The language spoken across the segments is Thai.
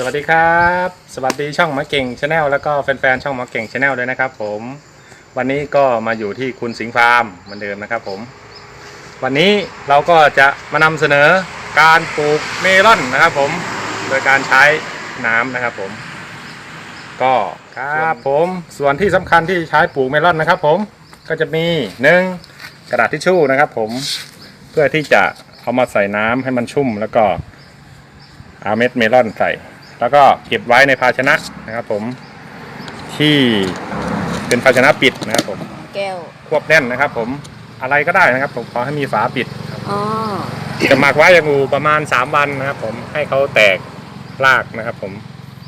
สวัสดีครับ สวัสดีช่องมาเก่งชาแนลแล้วก็แฟนๆช่องมาเก่งชาแนลด้วยนะครับ ผม วันนี้ก็มาอยู่ที่คุณสิงห์ฟาร์มเหมือนเดิมนะครับ ผม วันนี้เราก็จะมานำเสนอการปลูกเมลอนนะครับ ผม โดยการใช้น้ำนะครับ ผม ก็ครับผม ส่วนที่สำคัญที่ใช้ปลูกเมลอนนะครับ ผม ก็จะมีหนึ่งกระดาษทิชชู่นะครับ ผม เพื่อที่จะเอามาใส่น้ำให้มันชุ่มแล้วก็เอาเม็ดเมลอนใส่ แล้วก็เก็บไว้ในภาชนะนะครับ ผมที่เป็นภาชนะปิดนะครับผมแก้วควบแน่นนะครับ ผมอะไรก็ได้นะครับ ผมขอให้มีฝาปิดอ๋อจะหมักไว้อย่างงูประมาณ 3 วันนะครับ ผมให้เขาแตกรากนะครับ ผม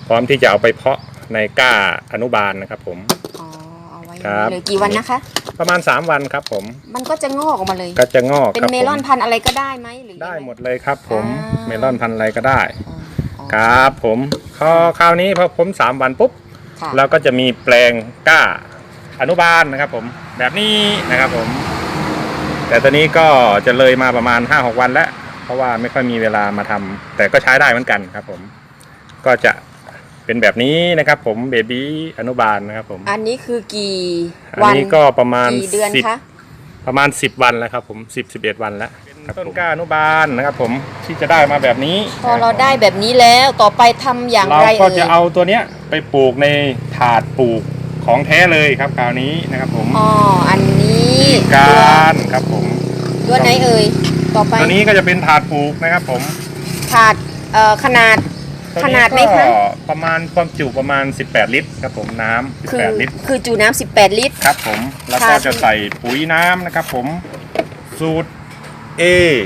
พร้อมที่จะเอาไปเพาะในก้าอนุบาลนะครับผมอ๋อเอาไว้ครับเลยกี่วันนะคะ ประมาณ 3 วันครับ ผม มันก็จะงอกออกมาเลย ก็จะงอกเป็นครับเมผมลอนพันธุ์อะไรก็ได้ไหมหรือได้ยังงหมดเลยครับ ผมอ่าเมลอนพันธุ์อะไรก็ได้อ๋ออ๋อ ครับผมพอคราวนี้พอผมสามวันปุ๊บค่ะเราก็จะมีแปลงกล้าอนุบาลนะครับผมแบบนี้นะครับผม แต่ตอนนี้ก็จะเลยมาประมาณ 5-6 วันแล้ว เพราะว่าไม่ค่อยมีเวลามาทำแต่ก็ใช้ได้เหมือนกันครับผม ก็จะเป็นแบบนี้นะครับผมเบบี้อนุบาลนะครับผม อันนี้คือกี่อันวัน นี้ก็ประมาณกี่เดือนสิบคะ ประมาณ 10 วันแล้วครับผม10 11 วันแล้วเป็นต้นกล้าอนุบาลนะครับผมที่จะได้มาแบบนี้พอเราได้แบบนี้แล้วต่อไปทำอย่างเราไรก็เอ่จะยเอาตัวเนี้ยไปปลูกในถาดปลูกของแท้เลยครับคราวนี้นะครับผมอ๋ออันนี้การครับผม ตัวไหนเอ่ยต่อไปตัวนี้ก็จะเป็นถาดปลูกนะครับผม ถาดเอ่อขนาดตัว ขนาดไหมคะ ก็ประมาณความจุประมาณ 18 ลิตรครับผมน้ำคือ18 ลิตรคือจูน้ำ18 ลิตร ครับผม แล้วก็ค่ะ จะใส่ปุ๋ยน้ำนะครับผม สูตร A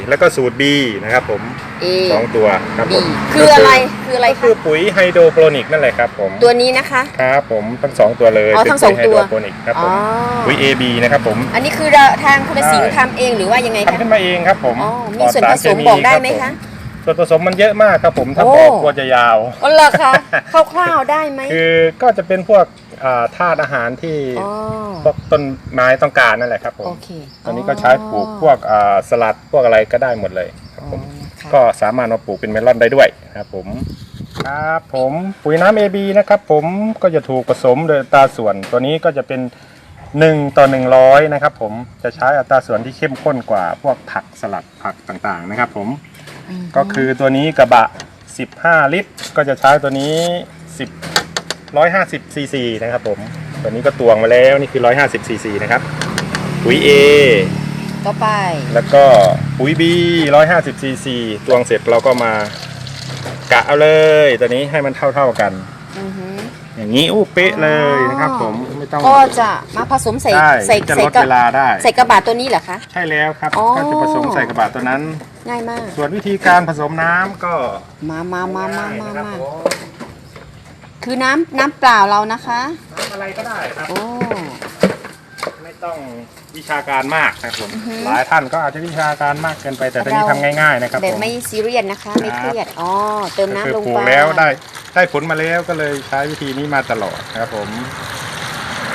แล้วก็สูตร B นะครับผมเอสองตัวครับผบีมคืออะไรคืออะไรก็คะคือปุ๋ยไฮโดรโปรนิกนั่นแหละครับผมตัวนี้นะคะ ครับผมทั้งสองตัวเลยอ๋อเป็นทั้งสองปุ๋ยไฮตัวโดรโปรนิกครับผอ๋อมปุ๋ย AB นะครับผม อันนี้คือเราทางคุณสิงห์ได้ทำเองหรือว่ายังไงคะทำขึ้นมาเองครับผมอ๋อปมีลอส่วนสาผรสมเคบอกได้รับไหมคะ ส่วนผสมมันเยอะมากครับผมถ้าโอ้บอกกลัวจะยาวอ๋อเหรอคะคร่าวๆได้ไหมคือก็จะเป็นพวกอ่าธาตุอาหารที่อ๋อพวกต้นไม้ต้องการนั่นแหละครับผมโอเคตอนนี้ก็ใช้ปลูกพวกอ่าสลัดพวกอะไรก็ได้หมดเลยครับผมค่ะก็สามารถมาปลูกเป็นเมลอนได้ด้วยครับผมครับผมปุ๋ยน้ำ AB นะครับผมก็จะถูกผสมโดยอัตราส่วนตัวนี้ก็จะเป็น1ต่อ100 นะครับผมจะใช้อัตราส่วนที่เข้มข้นกว่าพวกผักสลัดผักต่างๆนะครับผมม ก็คือตัวนี้กระบะ 15 ลิตร ก็จะใช้ตัวนี้ 10 150ซีซีนะครับผมตัวนี้ก็ตวงมาแล้วนี่คือ 150ซีซีนะครับปุ๋ย A ต่อไป แล้วก็ปุ๋ย B 150ซีซีตวงเสร็จเราก็มากะเอาเลยตัวนี้ให้มันเท่าๆกัน อือหืออย่างนี้อู้เป๊ะเลยนะครับ ผมไม่ต้องก็จะมาผสมใส่ได้ใส่จะใส่ลดกระเวลาได้ ใส่กระบะตัวนี้เหรอคะ ใช่แล้วครับ อ๋อ ก็จะผสมใส่กระบะตัวนั้น ง่ายมาก ส่วนวิธีการผสมน้ำก็มามามามามาง่ยๆนะครับมาผมคือน้ำน้ำเปล่าเรานะคะ น้ำอะไรก็ได้ครับ โอ้ ไม่ต้องวิชาการมากนะครับผมอือฮึหลายท่านก็อาจจะวิชาการมากเกินไปแต่ตอนนี้เรา ทำง่าย ๆ นะครับแบบผมไม่ซีเรียสนะคะ ไม่ครับเครียดอ๋อเติมก็น้ำคือลงปลูไปกแล้วได้ ได้ผลมาแล้วก็เลยใช้วิธีนี้มาตลอดนะครับผม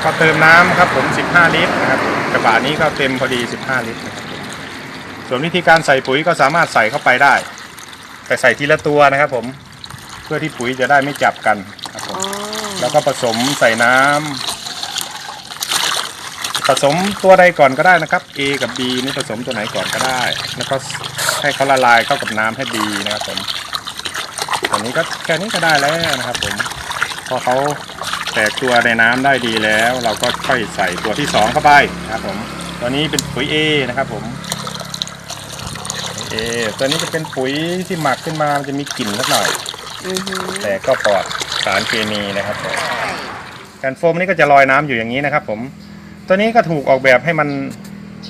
ก็เติมน้ำครับผม 15 ลิตรนะครับกระบะนี้ก็เต็มพอดี 15 ลิตรนะครับผมส่วนวิธีการใส่ปุ๋ยก็สามารถใส่เข้าไปได้ แต่ใส่ทีละตัวนะครับผมเพื่อที่ปุ๋ยจะได้ไม่จับกันครับผมอ๋อแล้วก็ผสมใส่น้ำผสมตัวใดก่อนก็ได้นะครับ A กับ B นี่ผสมตัวไหนก่อนก็ได้ แล้วก็ให้เขาละลายเข้ากับน้ำให้ดีนะครับผม ตอนนี้ก็แค่นี้ก็ได้แล้วนะครับผมพอเขาแตกตัวในน้ำได้ดีแล้ว เราก็ค่อยใส่ตัวที่สองเข้าไปนะครับผมตัวนี้เป็นปุ๋ย A นะครับผมเอตัวนี้จะเป็นปุ๋ยที่หมักขึ้นมามันจะมีกลิ่นสักหน่อยอือหือแต่ก็ปลอดสารเคมีนะครับผมแผ่นโฟมนี่ก็จะลอยน้ำอยู่อย่างนี้นะครับ ผม ตัวนี้ก็ถูกออกแบบให้มัน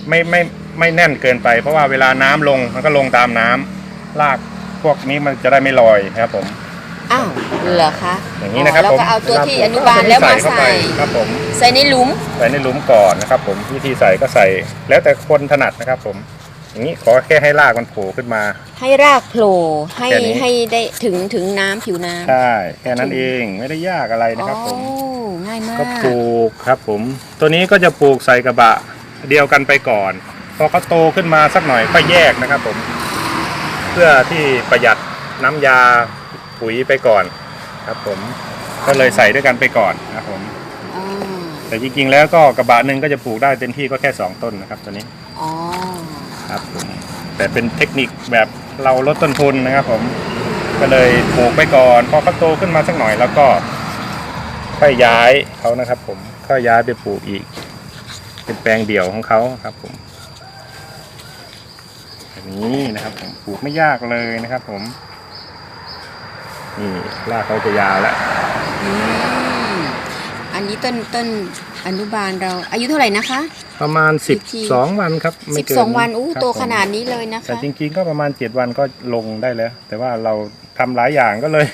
ไม่ไม่ไม่แน่นเกินไป เพราะว่าเวลาน้ำลงมันก็ลงตามน้ำลาก พวกนี้มันจะได้ไม่ลอยนะครับผม อ้าวเหรอคะอย่างนี้นะครับแล้วผมก็เอาตัวที่วลอนุบาลแล้วมาเข้ใส่ไปครับผมใส่ในหลุม ใส่ในหลุมก่อนนะครับ ผมวิธีใส่ก็ใส่ แล้วแต่คนถนัดนะครับ ผม อย่างนี้ขอแค่ให้รากมันโผล่ขึ้นมา ให้รากโผล่ให้แค่นี้ ให้ได้ถึงถึงน้ำผิวน้ำใช่แค่นั้นเองไม่ได้ยากอะไรนะครับ ผมโอ้ง่ายมาก ก็ปลูกครับผม ตัวนี้ก็จะปลูกใส่กระบะเดียวกันไปก่อน พอเขาโตขึ้นมาสักหน่อยก็แยกนะครับ ผม เพื่อที่ประหยัดน้ำยาปุ๋ยไปก่อนครับผมก็เลยใส่ด้วยกันไปก่อนนะครับผมอ๋อแต่จริงๆแล้วก็กระบะหนึ่งก็จะปลูกได้เต็มที่ก็แค่สองต้นนะครับตัวนี้อ๋อครับผมแต่เป็นเทคนิคแบบเราลดต้นทุนนะครับผมก็เลยปลูกไปก่อนพอเขาโตขึ้นมาสักหน่อยแล้วก็ค่อยย้ายเขานะครับ ผมค่อยย้ายไปปลูกอีก เป็นแปลงเดี่ยวของเขาครับผมแบบ นี้นะครับผมปลูกไม่ยากเลยนะครับ ผมนี่รากเขาจะยาวแล้วอืมอันนี้ต้นต้นอนุบาลเรา อายุเท่าไหร่นะคะ ประมาณสิบที12 วันครับไม่สิบเกิสองวันอู้ครับโตผมขนาดนี้เลยนะแต่คะจริงๆก็ประมาณ 7 วันก็ลงได้แล้ว แต่ว่าเราทำหลายอย่างก็เลย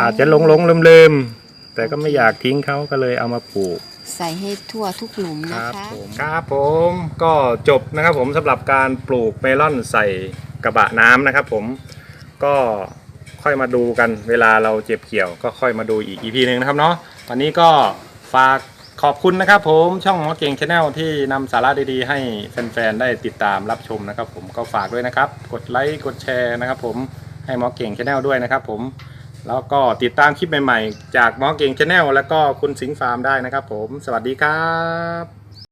อาจจะหลงหลงลืมลืมๆแต่ก็ไม่อยากทิ้งเขาก็เลยเอามาปลูก ใส่ให้ทั่วทุกหลุมคนะรับคะ ผมครับผมก็จบนะครับผมสำหรับการปลูกเมลอนใส่กระบะน้ำนะครับผมก็ค่อยมาดูกันเวลาเราเจ็บเกี่ยว ก็ค่อยมาดูอีกอีพีหนึ่งนะครับเนาะวันนี้ก็ฝากขอบคุณนะครับผมช่องหมอเก่งชาแนลที่นำสาระดีๆ ให้แฟนๆได้ติดตามรับชมนะครับผมก็ฝากด้วยนะครับ กดไลค์กดแชร์นะครับผมให้หมอเก่งชาแนลด้วยนะครับผม แล้วก็ติดตามคลิปใหม่ๆ จากหมอเก่งชาแนลแล้วก็คุณสิงห์ฟาร์มได้นะครับผม สวัสดีครับ